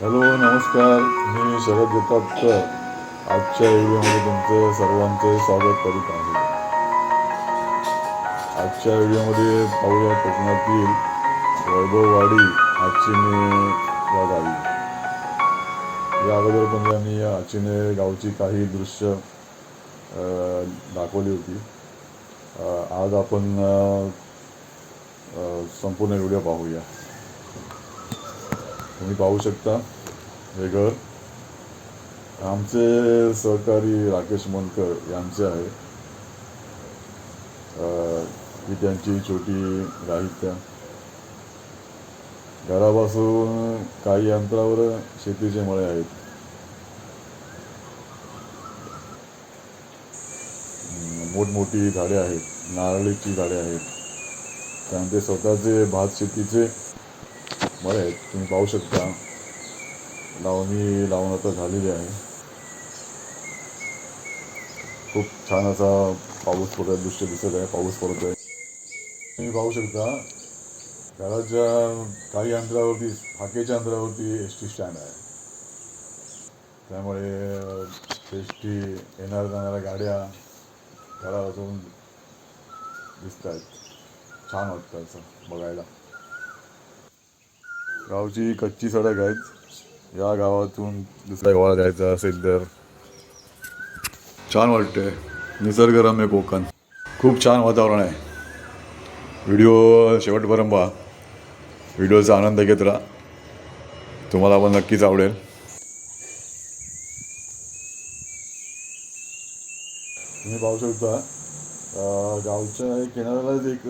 Hello नमस्कार. मी शरद दत्तापकर. आजच्या व्हिडिओमध्ये तुमचं सर्वांचे स्वागत करीत आहे. आजच्या व्हिडिओमध्ये पाहूया कोकणातील वैभववाडी आचिने या गावी. या अगोदर पण त्यांनी आचिने गावची काही दृश्य दाखवली होती. आज आपण संपूर्ण व्हिडिओ पाहूया. तुम्ही पाहू शकता. हे घर आमचे सहकारी राकेश मनकर यांचे आहे. ही त्यांची छोटी राहित्या. घरापासून काही अंतरावर शेतीचे मळे आहेत. मोठमोठी झाडे आहेत. नारळीची झाडे आहेत. त्यांचे स्वतःचे भात शेतीचे बरं आहेत तुम्ही पाहू शकता. लावणी लावून आता झालेली आहे. खूप छान असा पाऊस पडत आहे दृश्य दिसत आहे पाऊस पडत आहे तुम्ही पाहू शकता घराच्या काही अंतरावरती हाकेच्या अंतरावरती एस टी स्टँड आहे. त्यामुळे एस टी येणाऱ्या जाणाऱ्या गाड्या घरापासून दिसत आहेत छान वाटतं असं बघायला. गावची कच्ची सडक आहेत. या गावातून दुसऱ्या गावाला जायचं असेल तर छान वाटते निसर्गरम्य कोकण. खूप छान वातावरण आहे. व्हिडिओ शेवटपर्यंत पहा. व्हिडिओचा आनंद घेत राहा. तुम्हाला पण नक्कीच आवडेल. तुम्ही पाहू शकता गावच्या किनाऱ्यालाच एक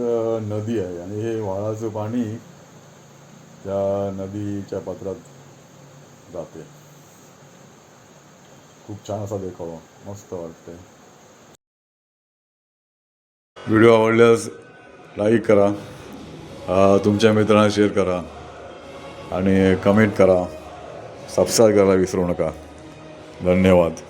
नदी आहे आणि हे वाळाचं पाणी त्या नदीच्या पात्रात जाते. खूप छान असा देखावा. मस्त वाटते व्हिडिओ आवडल्यास लाईक करा तुमच्या मित्रांना शेअर करा आणि कमेंट करा. सबस्क्राईब करायला विसरू नका. धन्यवाद.